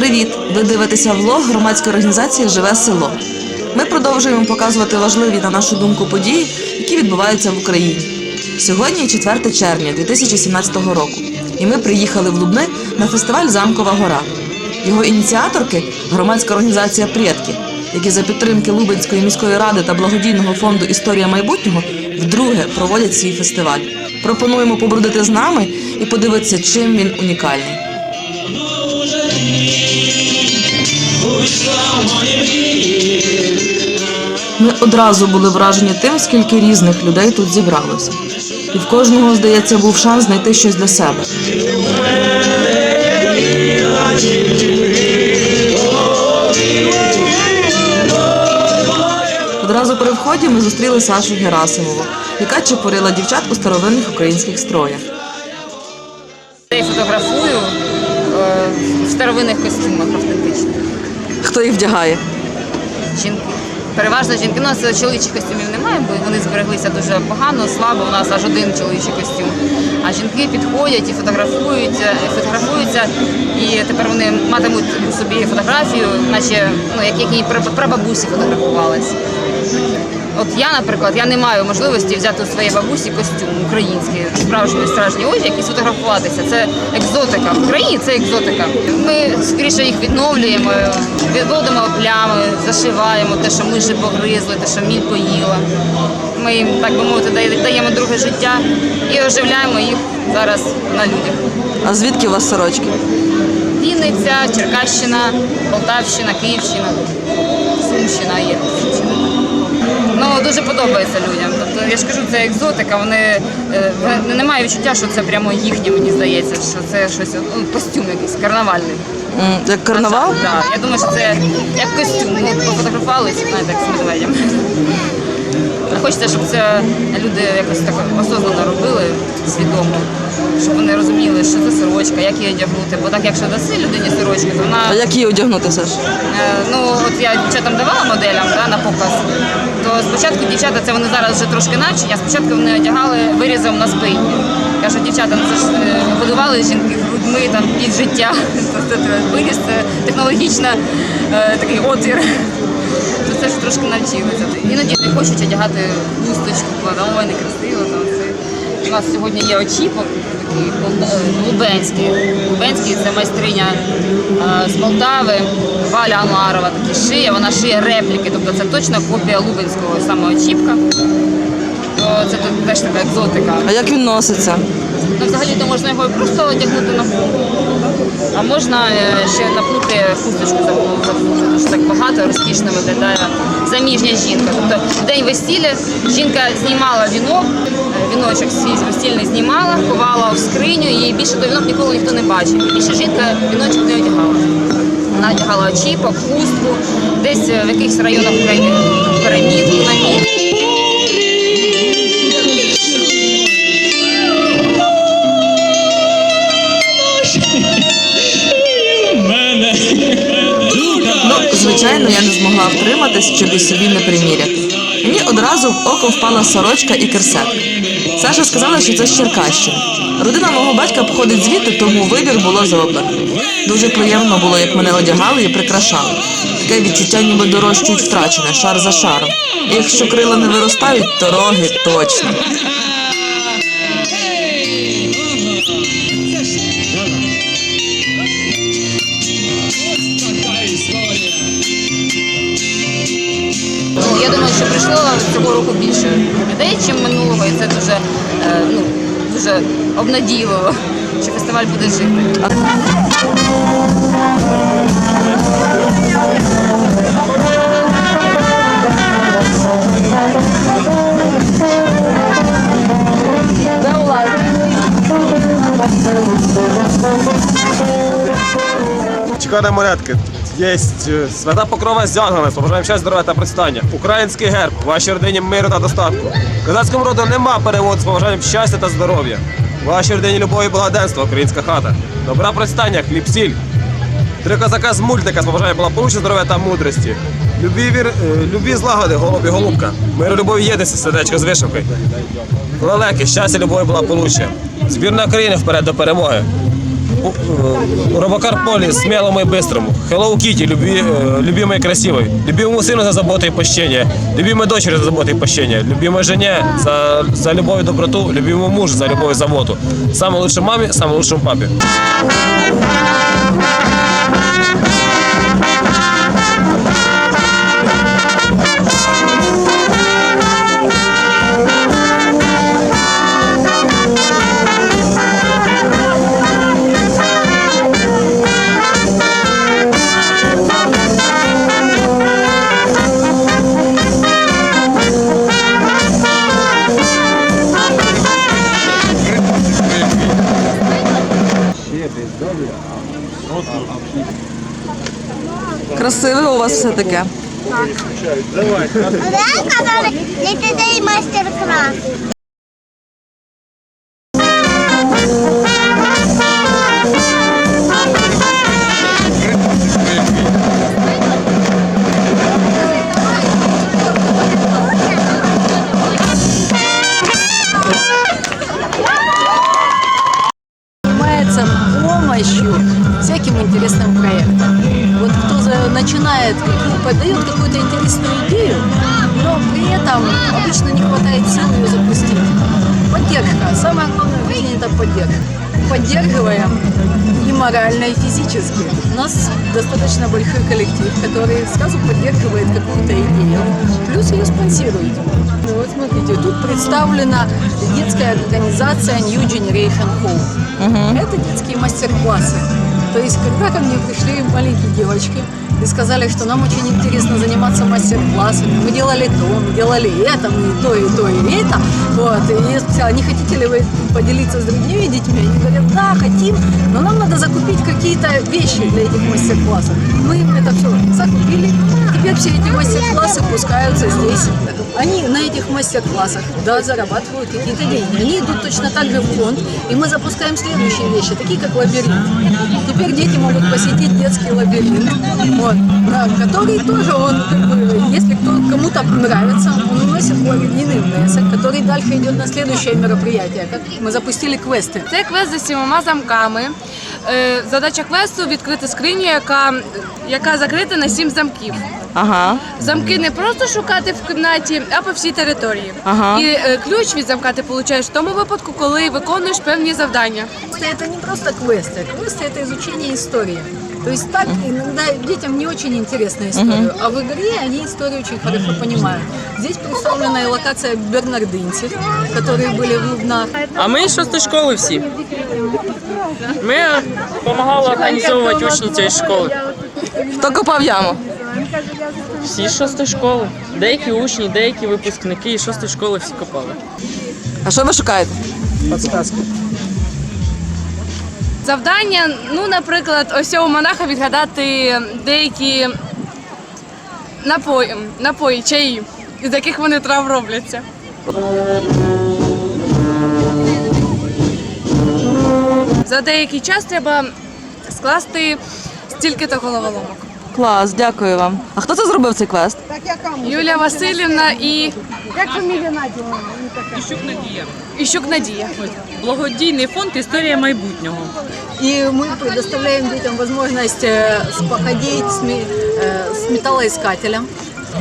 Привіт! Ви дивитеся влог громадської організації Живе село. Ми продовжуємо показувати важливі, на нашу думку, події, які відбуваються в Україні. Сьогодні 4 червня 2017 року, і ми приїхали в Лубни на фестиваль Замкова гора. Його ініціаторки громадська організація Предки, які за підтримки Лубенської міської ради та благодійного фонду Історія майбутнього вдруге проводять свій фестиваль. Пропонуємо побродити з нами і подивитися, чим він унікальний. Ми одразу були вражені тим, скільки різних людей тут зібралося. І в кожного, здається, був шанс знайти щось для себе. Одразу при вході ми зустріли Сашу Герасимову, яка чепурила дівчат у старовинних українських строях. Я фотографую е, в старовинних костюмах автентичних. Хто їх вдягає? Жінки. Переважно жінки. У нас чоловічих костюмів немає, бо вони збереглися дуже погано, слабо. У нас аж один чоловічий костюм. А жінки підходять і фотографуються, і фотографуються, і тепер вони матимуть у собі фотографію, наче ну, як пра- прабабусі фотографувались. От я, наприклад, я не маю можливості взяти у своєї бабусі костюм український, справжній стражній одяг і сфотографуватися. Це екзотика. В Україні це екзотика. Ми скоріше їх відновлюємо, відводимо плями, зашиваємо те, що миші погризли, те, що міль поїла. Ми їм, так би мовити, даємо друге життя і оживляємо їх зараз на людях. А звідки у вас сорочки? Вінниця, Черкащина, Полтавщина, Київщина, Сумщина є. Дуже подобається людям. Тобто я ж кажу, це екзотика. Вони е, немає відчуття, що це прямо їхнє, мені здається, що це щось ну, костюм якийсь карнавальний. Як карнавал? Так, я думаю, що це як костюм. Ми пофотографувалися, знаєте, як з медведем. Хочеться, щоб це люди якось так осознанно робили, свідомо, щоб вони розуміли, що це сорочка, як її одягнути. Бо так, якщо даси людині сорочку, то вона А як її одягнути, Саш? Е, Ну, от я дівчатам давала моделям да, на показ, то спочатку дівчата, це вони зараз вже трошки навчені, а спочатку вони одягали вирізом на спині. Кажуть, дівчата, ну це ж е, годували жінки грудьми там під життя. Це виріз, це технологічно е, такий отвір. То це ж трошки навчилися. Іноді не хочуть одягати хусточку, ой, не красиво все. У нас сьогодні є очіпок, такий е, Лубенський. Лубенський це майстриня е, з Полтави, Валя Ануарова такі шиє. Вона шиє репліки, тобто це точно копія Лубенського саме очіпка. Це теж така екзотика. А як він носиться? Ну, взагалі то можна його і просто одягнути на голову. А можна е, ще напнути хусточку запнути, тому що так багато розкішно виглядає заміжня жінка. Тобто день весілля жінка знімала вінок, е, віночок свій весільний знімала, ховала в скриню, і більше той вінок ніколи ніхто не бачив. Більше жінка віночок не одягала. Вона одягала очіпок, хустку, десь е, в якихось районах України перемітку на мід. Звичайно, я не змогла втриматись, щоб собі не приміряти. Мені одразу в око впала сорочка і керсетка. Саша сказала, що це з Черкащини. Родина мого батька походить звідти, тому вибір було зроблено. Дуже приємно було, як мене одягали і прикрашали. Таке відчуття, ніби дорожчують втрачене, шар за шаром. І якщо крила не виростають, то роги точно. Дуже обнадійливо, що фестиваль буде жити. Чекаємо монетки. Є е, свята покрова з янголами, побажаємо щастя, здоров'я та процвітання. Український герб, вашій родині миру та достатку. Козацькому роду нема переводу з побажанням щастя та здоров'я. Вашій родині любові і благоденства, українська хата. Добра процвітання, хліб сіль. Три козака з мультика з побажанням благополуччя, здоров'я та мудрості. Любі, вір, е, любі злагоди, голубі, голубка. Миру, любові, єдності, сердечко з вишивкою. Лелеки, щастя, любові, благополуччя. Збірна України вперед до перемоги. э, Робокар Полі смелому и быстрому. Hello Kitty, люби, э, любимой и красивой. Любимому сыну за заботу и пощение. Любимой дочери за заботу и пощение. Любимой жене за, за любовь и доброту. Любимому мужу за любовь и заботу. Самой лучшей маме, самому лучшему папе. Все таке. Казали, літидей майстер-клас. Самое главное в жизни это поддержка. Поддерживаем и морально, и физически. У нас достаточно большой коллектив, который сразу поддерживает какую-то идею, плюс ее спонсирует. Вот смотрите, тут представлена детская организация New Generation Home. Это детские мастер-классы. То есть, когда ко мне пришли маленькие девочки и сказали, что нам очень интересно заниматься мастер-классами, мы делали то, мы делали это, мы то, и то, и это, вот, и спросила, не хотите ли вы поделиться с другими детьми? Они говорят, да, хотим, но нам надо закупить какие-то вещи для этих мастер-классов. Мы им это все закупили, теперь все эти мастер-классы пускаются здесь. Они на этих мастер-классах, да, зарабатывают какие-то деньги. Они идут точно так же в фонд, и мы запускаем следующие вещи, такие как лабиринт. Теперь дети могут посетить детский лабиринт, вот, да, который тоже, он, как бы, если кто, кому-то нравится, он уносит лабиринтный внесок, который дальше идет на следующее мероприятие. Как мы запустили квесты. Це квест за сімома замками. Е, Задача квесту відкрити скриню, яка, яка закрита на сім замків. Ага. Замки не просто шукати в кімнаті, а по всій території. Ага. І е, ключ від замка ти получаєш в тому випадку, коли виконуєш певні завдання. Это не просто квесты. Квесты это изучение истории. То есть так иногда детям не очень интересна история, а в игре они историю очень хорошо понимают. Здесь представлена и локация бернардинцев, которые были в Лубнах. А ми з шостої школи всі. Ми допомагали організовувати учні цієї школи. Хто копав яму? Всі з шостої школи. Деякі учні, деякі випускники із шостої школи всі копали. А що ви шукаєте? Подсказки. Завдання, ну, наприклад, ось цього монаха відгадати деякі напої, напої, чаї, з яких вони трав робляться. За деякий час треба скласти стільки-то головоломок. Клас, дякую вам. А хто це зробив цей квест? Юлія Васильівна і Іщук Надія. Благодійний фонд Історія майбутнього. И мы предоставляем детям возможность э, с- походить с, ме- э, с металлоискателем,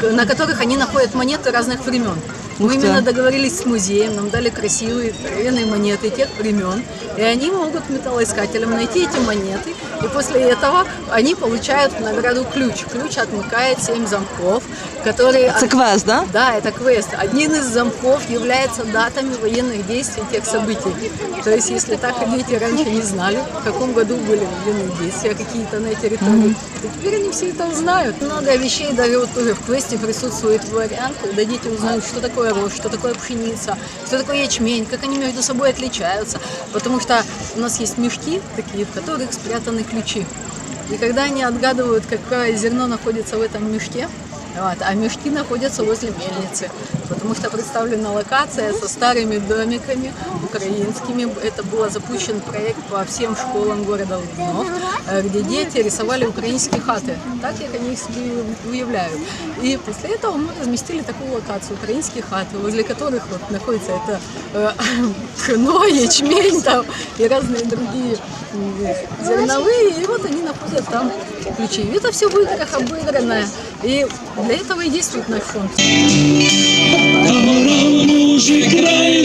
к- на которых они находят монеты разных времен. Мы Ух именно договорились с музеем, нам дали красивые здоровенные монеты тех времен, и они могут металлоискателем найти эти монеты, и после этого они получают в награду ключ. Ключ отмыкает семь замков, которые... Це квест, да? Да, это квест. Один из замков является датами военных действий тех событий. То есть, если так дети раньше не знали, в каком году были военные действия какие-то на территории, то теперь они все это узнают. Много вещей даже вот тоже в квесте присутствует вариант, когда дети узнают, что такое рожь, что такое пшеница, что такое ячмень, как они между собой отличаются. Потому что у нас есть мешки такие, в которых спрятаны ключи. И когда они отгадывают, какое зерно находится в этом мешке, вот, а мешки находятся возле мельницы, потому что представлена локация со старыми домиками украинскими. Это был запущен проект по всем школам города Лубнов, э, где дети рисовали украинские хаты, так их себе уявляют. И после этого мы разместили такую локацию, украинские хаты, возле которых вот находится это э, пшено, ячмень там, и разные другие зерновые, и вот они находят там ключи. Это все в играх обыграно, и для этого и действует наш фонд. Мужик край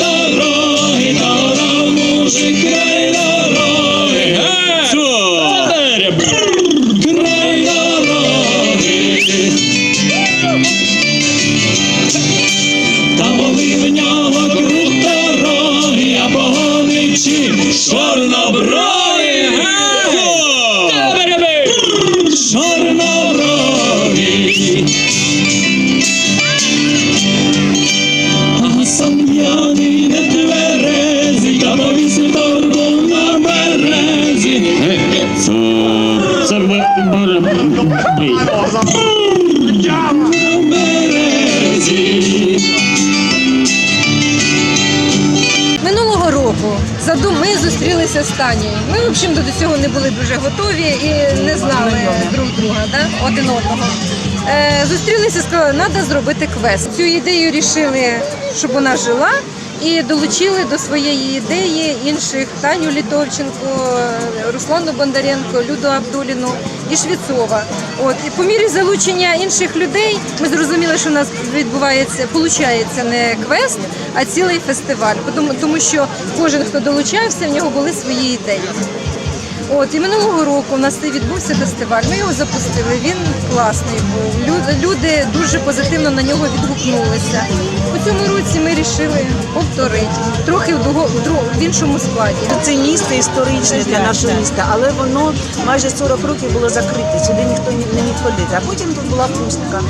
зустрілися з Танією. Ми, в общем, до цього не були дуже готові і не знали друг друга, да? один одного. Е, зустрілися, сказали, треба зробити квест. Цю ідею рішили, щоб вона жила. І долучили до своєї ідеї інших Таню Літовченко, Руслану Бондаренко, Люду Абдуліну і Швіцова. От і по мірі залучення інших людей ми зрозуміли, що у нас відбувається, получається не квест, а цілий фестиваль. Тому, тому що кожен, хто долучався, в нього були свої ідеї. От і минулого року у нас відбувся фестиваль. Ми його запустили. Він класний був. Люди, дуже позитивно на нього відгукнулися. У цьому році ми вирішили повторити трохи в іншому складі. Це місто історичне для нашого міста, але воно майже 40 років було закрите. Сюди ніхто не міг ходити. А потім тут була пустка.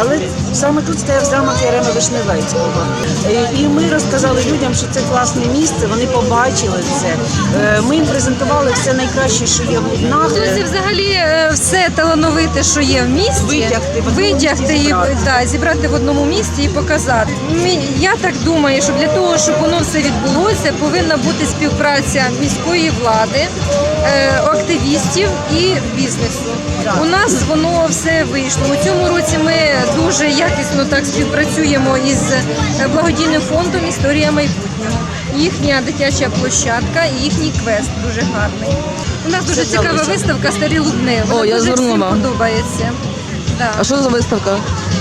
Але саме тут стояв замок Ярема Вишневецького. Е, І ми розказали людям, що це класне місце. Вони побачили це. Е, Ми їм презентували все найкраще, що є в Лубнах. Це взагалі е, все талановите, що є в місті, Витягти в витягти і зібрати. да, зібрати в одному місці і показати. Ми- Я так думаю, що для того, щоб воно все відбулося, повинна бути співпраця міської влади, е, активістів і бізнесу. У нас воно все вийшло. У цьому році ми дуже якісно так співпрацюємо із е, благодійним фондом Історія майбутнього. Їхня дитяча площадка і їхній квест дуже гарний. У нас дуже цікава виставка Старі Лубни. Вона О, я дуже всім звернула. подобається. Да. А що за виставка?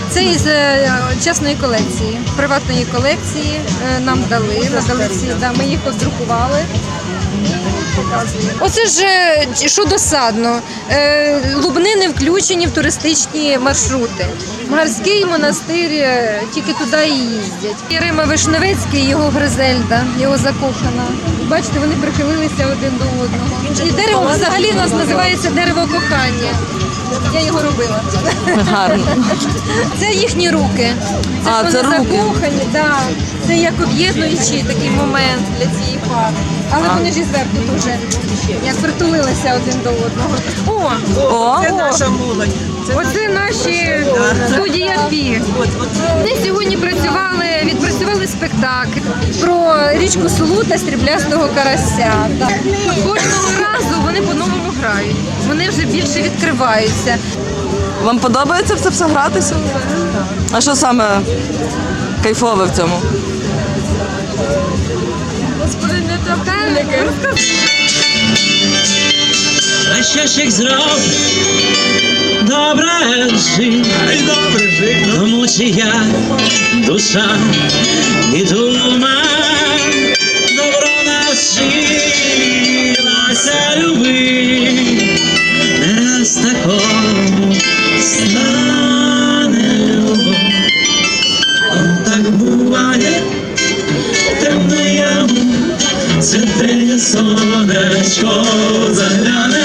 Це із е, частної колекції, приватної колекції е, нам дали, надали всі, да, ми їх роздрукували. Оце ж е, що досадно. е, Лубни не включені в туристичні маршрути. Марський монастир е, тільки туди і їздять. Єрема Вишневецький, його Гризельда, його закохана. Бачите, вони прихилилися один до одного. І дерево взагалі у нас називається дерево кохання. Я його робила. Гарно. Це їхні руки. Це, А, ж це вони руки. закохані, да. це як об'єднуючий такий момент для цієї пари. Але вони ж і зверху дуже як притулилися один до одного. О, О, Це наша молодь. Це оце наші студія Пі. Вони сьогодні працювали, відпрацювали спектакль про річку Сулу та стріблястого карася. Так. Кожного разу вони по-новому грають. Вони вже більше відкриваються. вам подобається в це все гратися? А що саме кайфове в цьому? А що ж як зроб добре добре жив, тому чия душа і дума добро навчилася любить, не раз такому стане любов. Он так буває, темна яму, це те сонечко загляне,